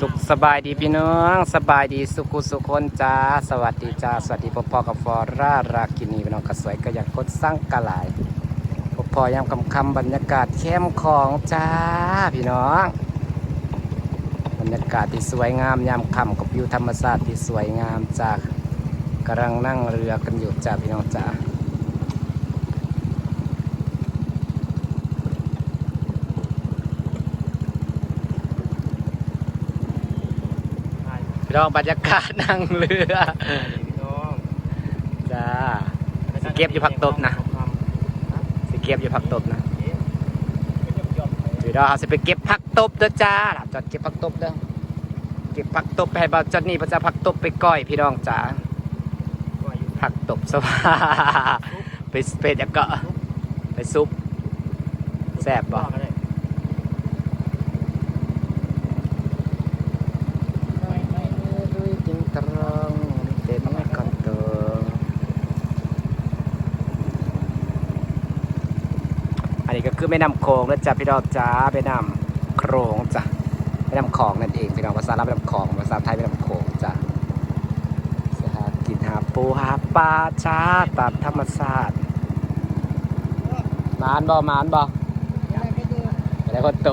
สุขสบายดีพี่น้องสบายดีสุขุสุคนจ้าสวัสดีจ้าสวัสดีพ่อพ่อกับฟอร่ารากินีพี่น้องกระสวยก็อยากกดสร้างกะหลายพ่อพ่อยามคำคำบรรยากาศเข้มของจ้าพี่น้องบรรยากาศที่สวยงามยามค่ำกับวิวธรรมชาติที่สวยงามจ้ากำลังนั่งเรือกันอยู่จ้าพี่น้องจ้า พี่น้องบรรยากาศนั่งเรือจ้าสิเก็บอยู่ผักตบนะสิเก็บอยู่ผักตบนะพี่น้องสิไปเก็บผักตบเด้อจ้าล่ะจอดเก็บผักตบเด้อเก็บผักตบไปให้บ่าวจอนนี่พระเจ้าผักตบไปก้อยพี่น้องจ้าผักตบสวาไปเป็ดแล้วก็ไปซุปแซ่บบ่จริงตรงเต็มก่อนตัว อั นนี้ก็คือแม่น้ำโขงนะจ๊ะพี่น้องจ้าแม่น้ำโขงจ้ะแม่น้ำคลองนั่นเองพี่น้องภาษาลาวแม่น้ำคลองภาษาไทยแม่น้ำโขงจ้ะสหากินหาปูหาปลาจ้าตามธรรมชาติมานบ่มานบ่อะไรก็โต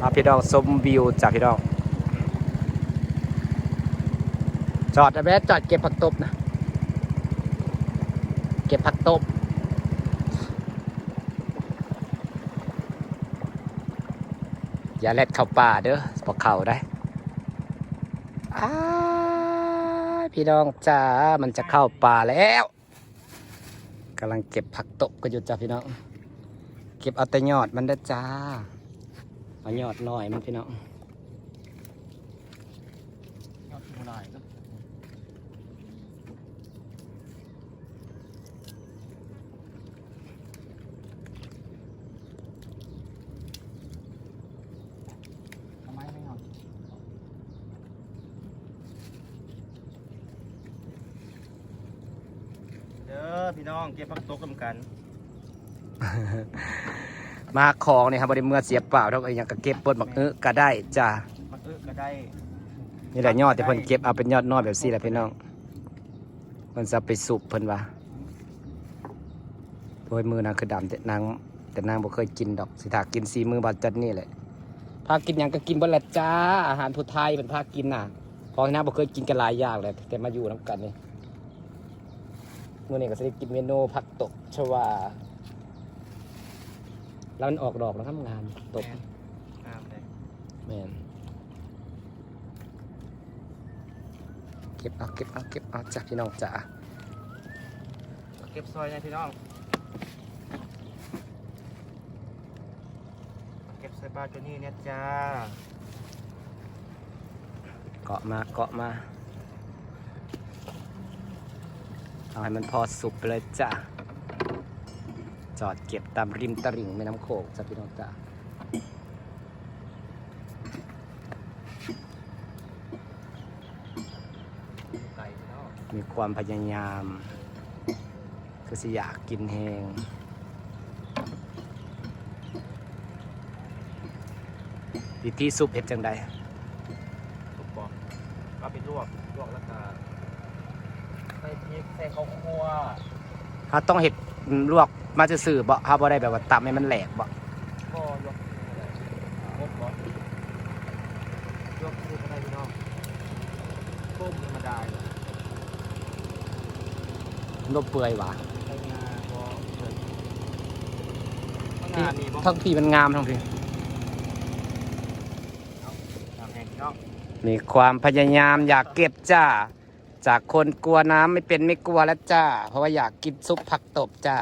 มาพี่น้องชมวิวจ้ะพี่น้อง จอดนะแม่จอดเก็บผักตบนะ เก็บผักตบ อย่าเล็ดเข้าป่าเด้อพอเข้าได้พี่น้องจ้ามันจะเข้าป่าแล้วกำลังเก็บผักตบก็อยู่จ้าพี่น้อง เก็บเอาแต่ยอดมันเด้จ้า เอายอดหน้อยมันพี่น้อง พี่น้องเก็บผักตกกันกัน มาของเนี่ยครับบริเมื่อเสียเปล่าเท่ากับอย่างก็เก็บเปิดหมักเออก็ได้จ้ามาเออก็ได้นี่แหละยอดที่เพิ่นเก็บเอาเป็นยอดน้อยแบบซี่แหละพี่น้องเพิ่นจะเอาไปสุกเพิ่นว่าโดยมือนางคือดำแต่นางแต่นางบ่เคยกินดอกสิถากินสีมือบาดจัดนี่แหละพากินหยังก็กินเบ่ละจ้าอาหารผู้ไทยเป็นพากินน่ะเพราะนางบ่เคยกินกันหลายอย่างเลยแต่มาอยู่นํกันนี่ มื้อนี้ก็สิได้กินเมนูผักตบชวา แล้วมันออกดอกแล้วทำงานตบงามเลยแม่นเก็บเอาเก็บเอาเก็บเอาจ้ะพี่น้องจ๋าเก็บซอยนะพี่น้อง เก็บใส่ปลาตัวนี้เนี่ยจ้า เกาะมาเกาะมาเอา ให้มันพอสุกไปเลยจ้ะ จอดเก็บตามริมตลิ่งแม่น้ำโขงจ้ะพี่น้องจ๋าไก่พี่น้องมีความพยายาม คือสิอยากกินแหงวิธีสุปเห็ดจังใดถูกปอกเอาไปลวกลวกแล้วก็ ใส่พริกใส่ข้าวคั่วถ้าต้องเห็ดลวกมาจะสื่อๆบ่ถ้าบ่ได้แบบว่าตำให้มันแหลกบ่ก็ลวกอะไรลวกก่อนลวกคืออะไรพี่น้องต้มธรรมดาเลยมันบ่เปื่อยหวะใส่งาบอเปิดงามีบ่ทั้งพี่มันงามทั้งพี่น้ำแห้งพี่น้อง มีความพยายามอยากเก็บจ้า จากคนกลัวน้ำไม่เป็นไม่กลัวแล้วจ้า เพราะว่าอยากกินซุปผักตบจ้า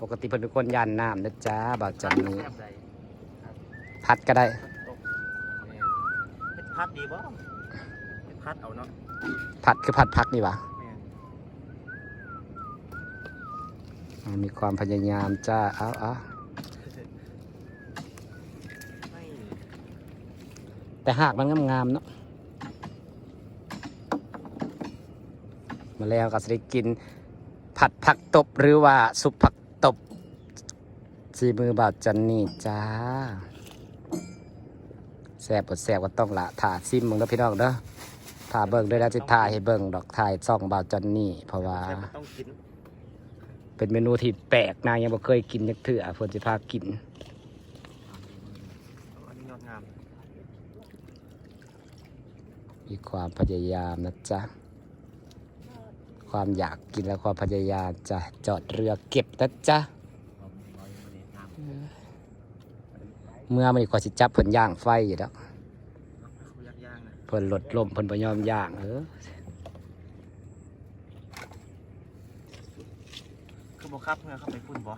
ปกติเพิ่นเป็นคนยานน้ำนะจ้าบ่าวจันนี้แซ่บใดพัดก็ได้ตกเฮ็ดพัดดีบ่เฮ็ดพัดเอาเนาะผัดคือผัดพักนี่หวะแม่นอ่ามีความพยายามจ้าเอาเอาไม่แต่หากมันงามๆเนาะ มาแล้วก็จะได้กินผัดผักตบหรือว่าซุปผักตบซีมือบ่าวจันนี่จ้าแซ่บปดแซ่บก็ต้องละถ่าซิมมึงแล้วพี่น้องเด้อถ่าเบิ่งด้วยแล้วจะถ่ายให้เบิ่งดอกถ่ายซ่องบ่าวจันนี่ เพราะว่าแค่มันต้องกินเป็นเมนูที่แปลกนางยังบ่เคยกินยักเถื่อเพิ่นสิพากินอันนี้ยอดงามมีความพยายามนะจ๊ะ ความอยากกินและความพยายามจะจอดเรือเก็บนะจ๊ะเมื่อมันขอสิจับเพิ่นย่างไฟอยู่แล้วเขายากย่างนะเพิ่นลดลมเพิ่นบ่ยอมย่างเออคือบอกครับเมื่อเข้าไปพุ่นบ่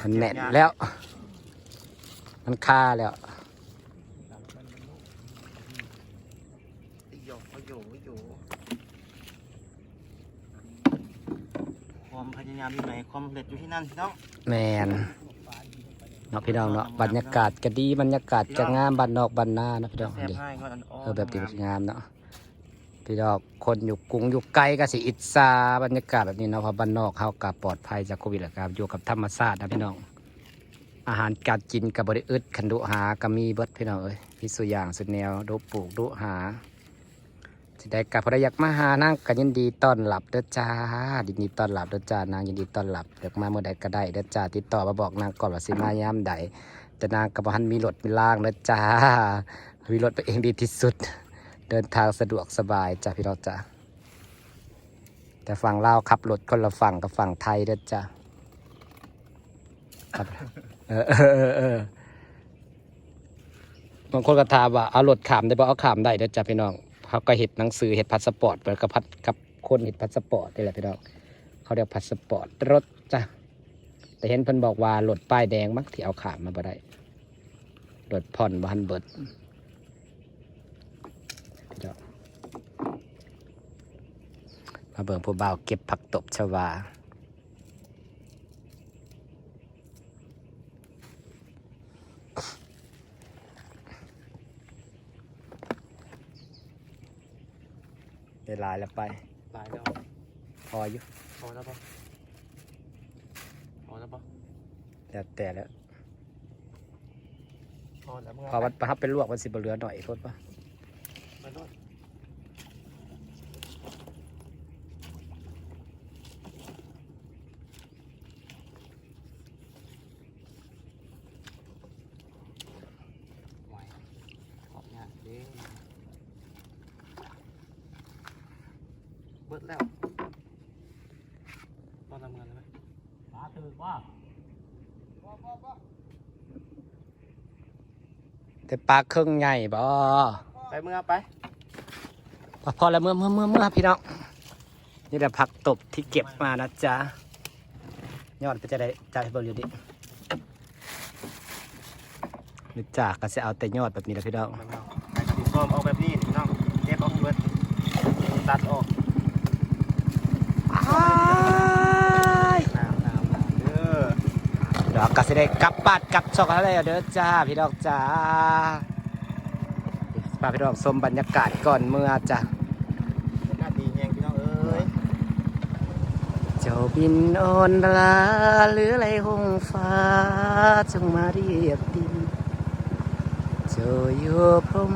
มันแน่นแล้ว มันคาแล้ว ไอ้โยไอ้โยไอ้โย ความพยายามอยู่ไหนความสำเร็จอยู่ที่นั่นพี่น้องแมนเนาะพี่น้องเนาะบรรยากาศก็ดีบรรยากาศก็งามบ้านนอกบ้านนาเนาะพี่น้องแซ่บเดิให้ก็อันอ้อเออแบบดีงามเนาะพี่น้องคนอยู่กรุงอยู่ไกลก็สิอิจฉาบรรยากาศแบบนี้เนาะเพราะบ้านนอกเฮาก็ปลอดภัยจากโควิดแหละครับอยู่กับธรรมชาตินะพี่น้อง อาหารการกินกับบริอึดคันดุหาก็มีเบิดพี่น้องเอ้ยมีสุอย่างสุดแนวดูปลูกดูหา สิได้กับพระยากมาหานางก็ยินดีต้อนรับเด้อจ้ายินดีต้อนรับเด้อจ้านางยินดีต้อนรับอยากมาเมื่อใดก็ได้เด้อจ้าติดต่อมาบอกนางก่อนว่าสิมายามใดแต่นางก็บ่ทันมีรถมีล่างเด้อจ้ามีรถไปเองดีที่สุด เดินทางสะดวกสบายจ้าพี่น้องจ้าแต่ฝั่งลาวขับรถคนละฝั่งกับฝั่งไทยเด้อจ้าครับเออเออเออบางคนก็ถามว่าเอารถขามได้บ่เอาขามได้เด้อจ้ะพี่น้อง เขาก็เห็ดหนังสือเห็ดพาสปอร์ตเปกับพัดกับคนเห็ดพาสปอร์ตนี่แหละพี่น้องเขาเรียกพาสปอร์ตรถจ้ะแต่เห็นเพิ่นบอกว่าหลดป้ายแดงมักที่เอาขามมาบ่ได้หลดผ่อนบ้านเบิดพี่น้องมาเบิ่งผู้บ่าวเก็บผักตบชวา หลายแล้วไป หลายแล้วพออยู่พอแล้วปะพอแล้วปะแล้วแต่แล้วพอแล้วเมื่อพอวัดประทับเป็นลวกมันสิบเหลือหน่อยโทษปะไปด้วยไหวขอบงานเด้ง เบิดแล้วตอนทำงานเลยไหมมาถือว่าแต่ปลาเครื่องใหญ่บ่ไปเมื่อไปพอพอแล้วเมื่อเมื่อเมื่อเมื่อพี่น้องนี่แหละผักตบที่เก็บมานะจ๊ะยอดก็จะได้จ่ายให้เบอร์อยู่ดินี่จ้าก็จะเอาแต่ยอดแบบนี้แหละพี่น้องมันเอาไปสีส้มเอาแบบนี้พี่น้องเก็บเอาเบิดตัดออกน้ำน้ำน้ำ เด้อเดี๋ยวก็จะได้กลับบ้านกลับช่องอะไรเด้อจ้าพี่น้องจ้าพาพี่น้องชมบรรยากาศก่อนเมื่อจ้ะอากาศดีแฮงพี่น้องเอ้ยเจ้าบินโอนลาหรือไรหงฟ้าจงมาเรียบดินเจ้าอยู่พรหม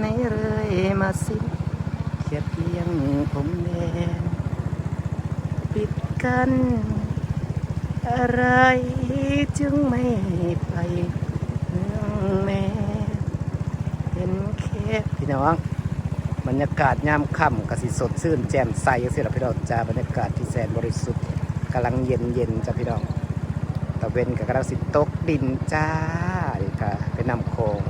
ในเรื่อยมาสิ้นแค่เพียงผมแดงปิด กัน อะไรจึงไม่ไปเรื่องแม่เห็นแค่พี่น้อง บรรยากาศยามค่ำกสิสดชื่นแจ่มใสย่างสิล่ะพี่น้องจ้าบรรยากาศที่แสนบริสุทธิ์กำลังเย็นเย็นจ้าพี่น้องตะเวนกับกำลังสิตกดินจ้านี่ค่ะเป็นน้ำโขง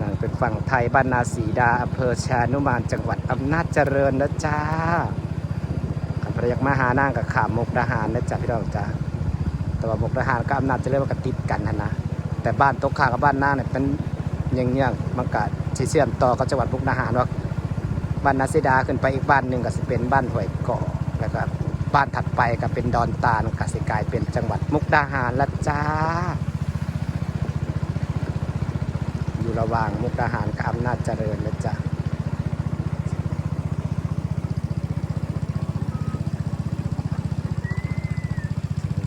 นั่น เป็นฝั่งไทยบ้านนาสีดาอำเภอชานุมานจังหวัดอำนาจเจริญนะจ้าขันพระยักมาหานางกับขามุกดาหารนะจ้าพี่น้องจ้าแต่ว่ามุกดาหารกับอำนาจเจริญมันก็ติดกันนะนะแต่บ้านตกข้างกับบ้านหน้าเนี่ยเป็นยี่ยงเยี่ยงมันก็สิเชื่อมต่อกับจังหวัดมุกดาหารว่าบ้านนาซิดาขึ้นไปอีกบ้านหนึ่งก็สิเป็นบ้านห้วยเกาะแล้วก็บ้านถัดไปก็เป็นดอนตาลก็สิกลายเป็นจังหวัดมุกดาหารละจ้าู่ระหว่างมุกดาหารกับอำนาจเจริญนะจ๊ะ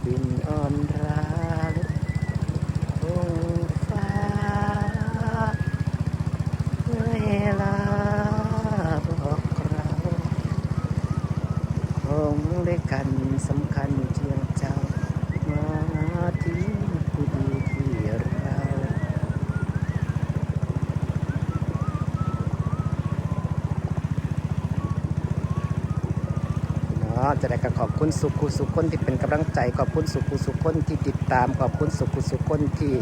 บินอ่อนราองฟ้าเวลาบอกเราคงด้วยกันสำคัญเชียง จะได้ก็ขอบคุณสุขุสุขคนที่เป็นกำลังใจขอบคุณสุขุสุขคนที่ติดตามขอบคุณสุขุสุขคนที่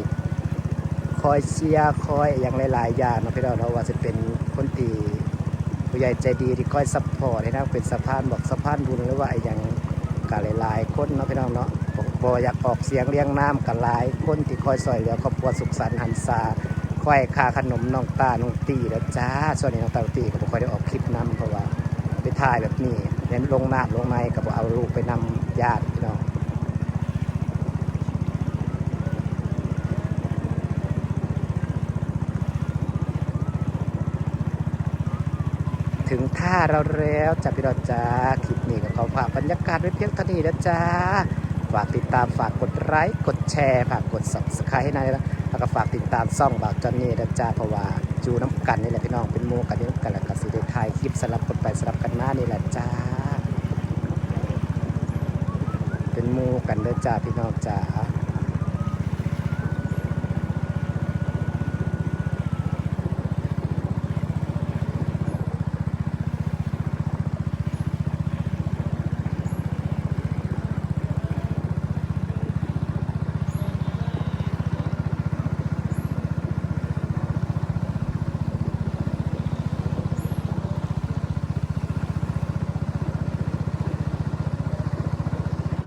คอยเชียร์คอยอย่างหลาย ๆ อย่างนะพี่น้องเนาะว่าจะเป็นคนที่ผู้ใหญ่ใจดีที่คอยซัพพอร์ตให้นะเป็นสะพานบอกสะพานบุญหรือว่าไออย่างกาหลาย ๆ คนเนาะพี่น้องเนาะบอกอยากออกเสียงเลี้ยงน้ำกันหลาย คนที่คอยซอยเหลือครอบครัวสุขสันต์หันษาคอยคาขนมน้องตาน้องตีแล้วจ้าส่วนนี้น้องตางตีก็บ่ค่อยได้ออกคลิปนํเพราะว่าไปถ่ายแบบนี้ เน้นลงน้ำลงในกับเอาลูกไปนำญาติพี่น้องถึงท่าเราแล้วจ้ะพี่น้องจ้าคลิปนี้ก็ขอฝากบรรยากาศไว้เพียงเท่านี้นะจ้าฝากติดตามฝากกดไลค์กดแชร์ฝากกด subscribe ให้นอยนะแล้วก็ฝากติดตามซ่องบ่าวจอนนี่นะจ้าเพราะว่าจูน้ำกันนี่แหละพี่น้องเป็นหมูกันนี่น้ำกันแล้วก็สิได้ถ่ายคลิปสลับกันไปสลับกันมานี่แหละจ้า เป็นหมูกันเด้อจ้าพี่น้องจ้า